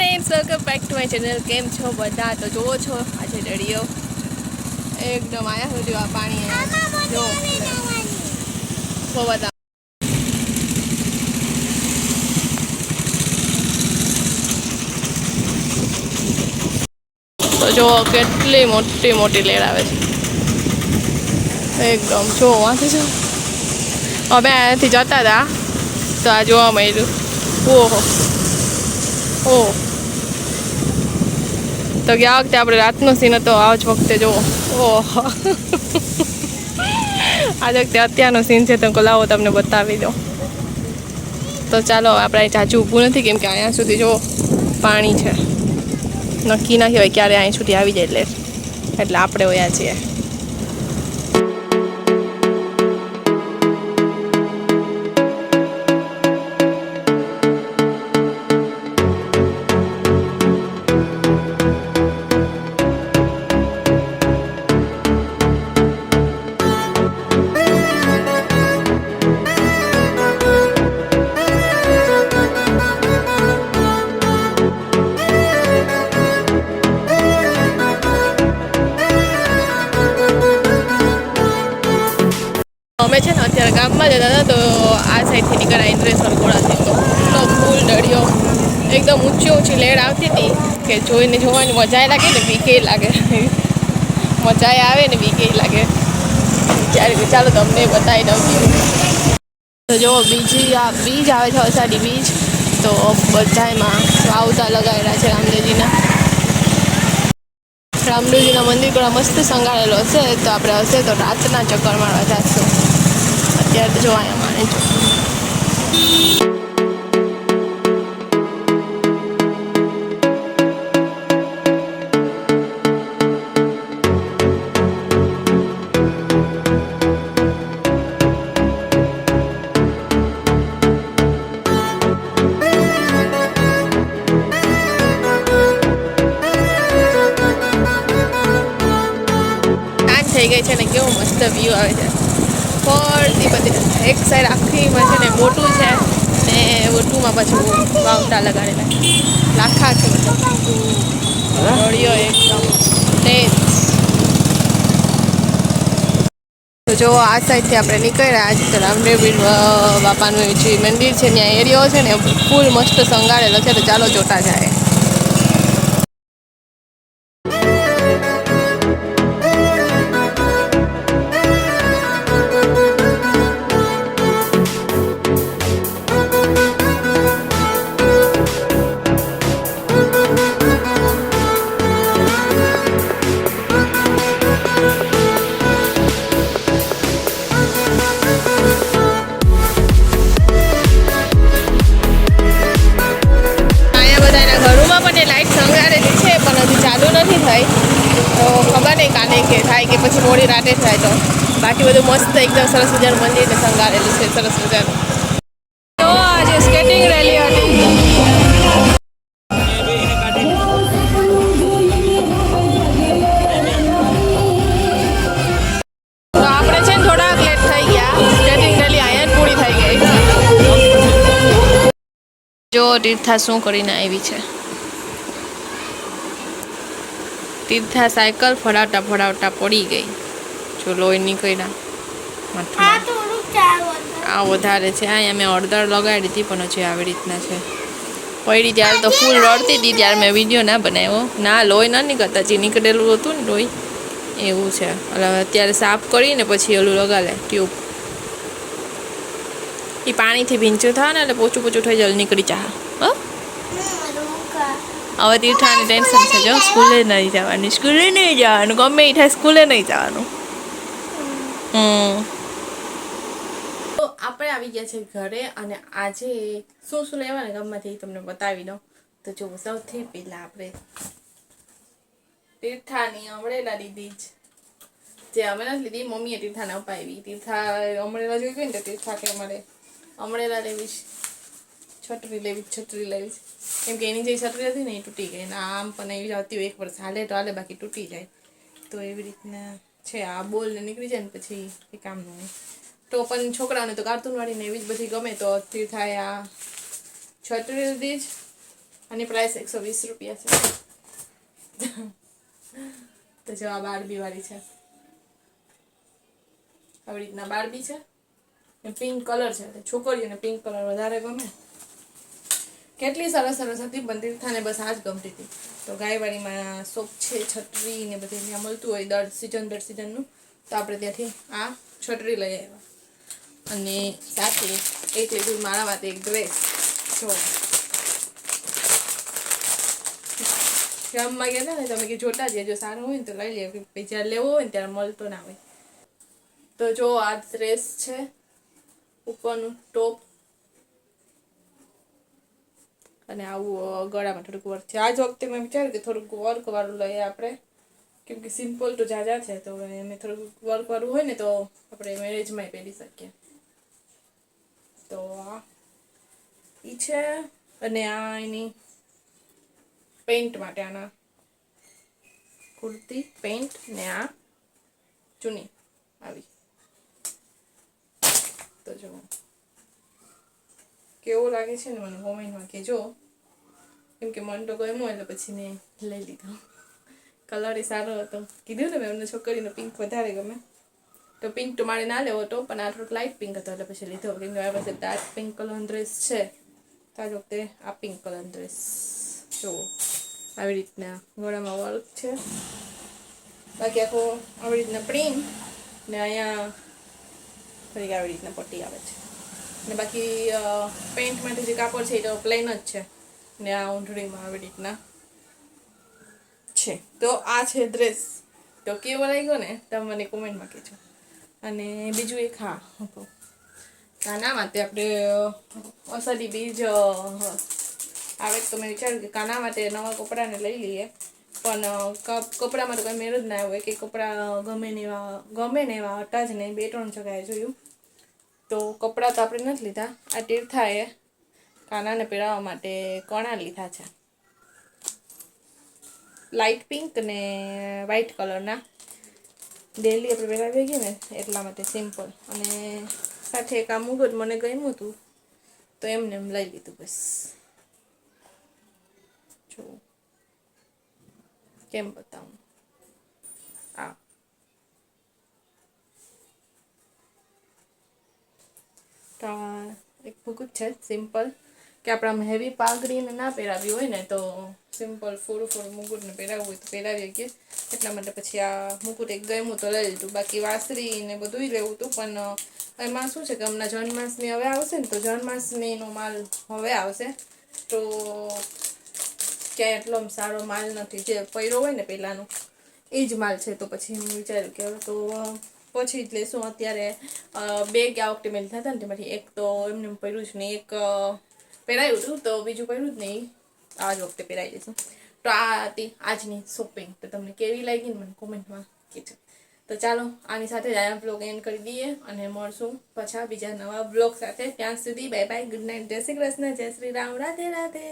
Friends welcome back to my channel કેમ છો બધા? તો જુઓ છો આજે દરિયો એકદમ આયા સુધી આ પાણી. જો. બહુ બધા. તો જુઓ કેટલી મોટી મોટી લેડ આવે છે. એકદમ. જો વાંચે છો. અમે અહીંયાથી જતા હતા. તો આ જોવા મળ્યું. ઓહો. ઓહ. તો ગયા વખતે આપણે રાતનો સીન હતો, આ જ વખતે જુઓ. ઓહો. આ વખતે અત્યારનો સીન છે, તો લાવો તમને બતાવી દો તો ચાલો આપણે અહીં ચાચું ઊભું નથી, કેમ કે અહીંયા સુધી જો પાણી છે. નક્કી ના કહેવાય ક્યારે અહીં સુધી આવી જાય એટલે. એટલે આપણે ઓયા છીએ. અમે છે ને અત્યારે ગામમાં જતા હતા તો આ સાઈડથી નીકળ્યા, ઇન્દ્રેશ્વર ઘોડાથી તો એટલો ફૂલ ડળ્યો એકદમ ઊંચી ઊંચી લેડ આવતી હતી કે જોઈને જોવાની મજા લાગે ને, બીકે લાગે. મજા આવે ને, બીકે લાગે. ત્યારે ચાલો તમને બતાવી દઉં. તો જો, બીજી આ બીજ આવે છે અષાઢી બીજ. તો બધામાં વાવતા લગાવેલા છે રામદેવજીના. રામદેવજીના મંદિર પણ મસ્ત સંગાળેલો હશે તો આપણે હશે તો રાતના ચક્કર મારવા જઈશું અત્યારે તો જો અહીંયા માને ફરતી બધી એક સાઈડ આખીમાં છે ને મોટું છે ને મોટુંમાં પાછું વાવટા લગાડેલા. લાખા છે બધા. દોડીઓ એકદમ તો જો આ સાઈડથી આપણે નીકળ્યા. આજે તો રામદેવ પીર બાપાનું જે મંદિર છે ત્યાં એરિયો છે ને ફૂલ મસ્ત સંગાળેલો છે. તો ચાલો જોતા જાય ખબર નહીં કે થાય કે પછી મોડી રાતે થાય તો. બાકી બધું મસ્ત એકદમ સરસ મજાનું મંદિરને સંગારેલું છે સરસ મજાનું. તો આજે સ્કેટિંગ રેલી હતી. જો તીર્થા શું કરીને આવી છે. તીર્થા સાયકલ ફરાવતા ફરાવતા પડી ગઈ. જો લોહી નીકળ્યા. માથામાં આ વધારે. છે. આ મેં અડધર લગાડી હતી પણ હજી આવી રીતના છે. પડી ત્યારે તો ફૂલ રડતી હતી ત્યારે મેં વીડિયો ના બનાવ્યો. ના લોહી ના નીકળતા. જે નીકળેલું હતું ને લોહી એવું છે. એટલે અત્યારે સાફ કરીને પછી ઓલું લગાડે ટ્યુબ. એ પાણીથી ભીંચું થાય ને એટલે પોચું પોચું થઈ જાય નીકળી જા હો? હવે તીર્થાની ટેન્શન છે. જો સ્કૂલે નહીં જવાની, સ્કૂલે નહીં જવાનું, ગમે એ થાય સ્કૂલે નહીં જવાનું. તો આપણે આવી ગયા છે ઘરે અને આજે શું શું લેવાના ગામમાંથી તમને બતાવી દઉં. તો જો સૌથી પહેલાં આપણે તીર્થાની અમરેલા લીધી જ, જે અમે નથી લીધી, મમ્મીએ તીર્થાને અપાવી. તીર્થા અમરેલા જોઈ ગઈ ને તીર્થા કે અમારે અમરેલા લેવી છે. છત્રી લેવી છત્રી લેવી. કેમ કે એની જે છત્રી હતી ને એ તૂટી ગઈ. ને આમ પણ એવી આવતી હોય, એક વર્ષ હાલે તો હાલે બાકી તૂટી જાય. તો એવી રીતના છે આ બોલ ને નીકળી જાય ને પછી એ કામનું હોય. તો પણ છોકરાઓને તો કાર્ટૂન વાળીને એવી જ બધી ગમે તો તે થાય આ છત્રી લીધી જ આની પ્રાઇસ એકસો વીસ રૂપિયા છે. તો જો આ બારબી વાળી છે. આવી રીતના બારબી છે. પિંક કલર છે. છોકરીઓને પિંક કલર વધારે ગમે. કેટલી સરસ સરસ હતી પણ થાને બસ આ જ ગમતી હતી. તો ગાયવાડીમાં સોપ છે, છત્રી ને બધી ત્યાં મળતું હોય, દર સિઝન દર સિઝનનું તો આપણે ત્યાંથી આ છત્રી લઈ આવ્યા. અને સાથે એક લીધું મારા માટે એક ડ્રેસ જો. ગામમાં ગયા ને, તમે કે જોતા જ સારું હોય ને તો લઈ લે કે પછી જ્યારે લેવો હોય ને ત્યારે મળતો ના હોય. તો જો આ ડ્રેસ છે, ઉપરનું ટોપ અને આવું ગળામાં થોડુંક વર્ક છે. આ જ વખતે મેં વિચાર્યું કે થોડુંક વર્કવાળું લઈએ આપણે. કેમ કે સિમ્પલ તો જાજા છે, તો એમ થોડુંક વર્કવાળું હોય ને તો આપણે મેરેજમાં પહેરી શકીએ. તો આ એ છે. અને આ એની પેન્ટ માટે આના કુર્તી પેન્ટ ને આ ચૂની આવી. તો જો કેવો લાગે છે ને મને કોમેન્ટમાં કહેજો કેમ કે મન તો ગમ્યો એટલે પછી મેં લઈ લીધો. કલર એ સારો હતો. કીધું ને મેં એમને છોકરીનો પિંક વધારે ગમે. તો પિંક તો મારે ના લેવો હતો, પણ આ થોડોક લાઇટ પિંક હતો એટલે પછી લીધો. કેમ કે મારી પાસે ડાર્ક પિંક કલરનો ડ્રેસ છે, તો વખતે આ પિંક કલરનો ડ્રેસ જુઓ. આવી રીતના ગળામાં વર્ક છે. બાકી આખો આવી રીતના પ્રિન્ટ ને અહીંયા ફરી આવી રીતના પટ્ટી આવે છે. ને બાકી પેન્ટ માટે જે કાપડ છે એ તો પ્લેન જ છે. ને આ ઊંધડીમાં આવી રીતના છે. તો આ છે ડ્રેસ તો કેવો લાગ્યો ને? તમે મને કોમેન્ટમાં કહેજો. અને બીજું એક, હા કાના માટે આપણે અષાઢી બીજ આવે તો મેં વિચાર્યું કે કાના માટે નવા કપડાને લઈ લઈએ. પણ કપડામાં તો કંઈ મેળ જ ના હોય કે કપડાં ગમે ને એવા, ગમે ને એવા હતા જ નહીં. બે ત્રણ જગાએ જોયું. તો કપડાં તો આપણે નથી લીધા. આ તીર્થાએ કાનાને પહેરાવવા માટે કણા લીધા છે. લાઇટ પિંક ને વ્હાઇટ કલરના ડેલી આપણે પહેરાવી ગઈએ ને, એટલા માટે સિમ્પલ અને સાથે એક આ મુગટ મને ગમ્યું હતું, તો એમને એમ લઈ લીધું બસ. જો, કેમ બતાવું? આ. એક મુકુટ છે સિમ્પલ કે આપણે હેવી પાઘડીને ના પહેરાવી હોય ને તો સિમ્પલ ફૂડ ફૂડ મુકુટને પહેરાવવું હોય તો પહેરાવી શકીએ. એટલા માટે પછી આ મુકુટ એક ગમ્યું તો લઈ લીધું. બાકી વાસરી ને બધું લેવું હતું, પણ એમાં શું છે કે હમણાં જન્માષ્ટમી હવે આવશે ને તો જન્માષ્ટમીનો માલ હવે આવશે. તો ક્યાંય એટલો સારો માલ નથી જે પહેરો હોય ને પહેલાંનો, એ જ માલ છે. તો પછી હું વિચાર્યું કે હવે તો પછી જ લેશું અત્યારે બે આ વખતે મેં લીધા હતા ને તેમાંથી એક તો એમને એમ પહેર્યું જ નહીં, એક પહેરાયું હતું તો બીજું પહેર્યું જ નહીં. આ જ વખતે પહેરાઈ દઈશું તો આ હતી આજની શોપિંગ તો તમને કેવી લાગી મને કોમેન્ટમાં કહેજો. તો ચાલો, આની સાથે જ આ બ્લોગ એન્ડ કરી દઈએ અને મળશું પાછા બીજા નવા બ્લોગ સાથે. ત્યાં સુધી બાય બાય ગુડ નાઇટ જય શ્રી કૃષ્ણ. જય શ્રી રામ. રાધે રાધે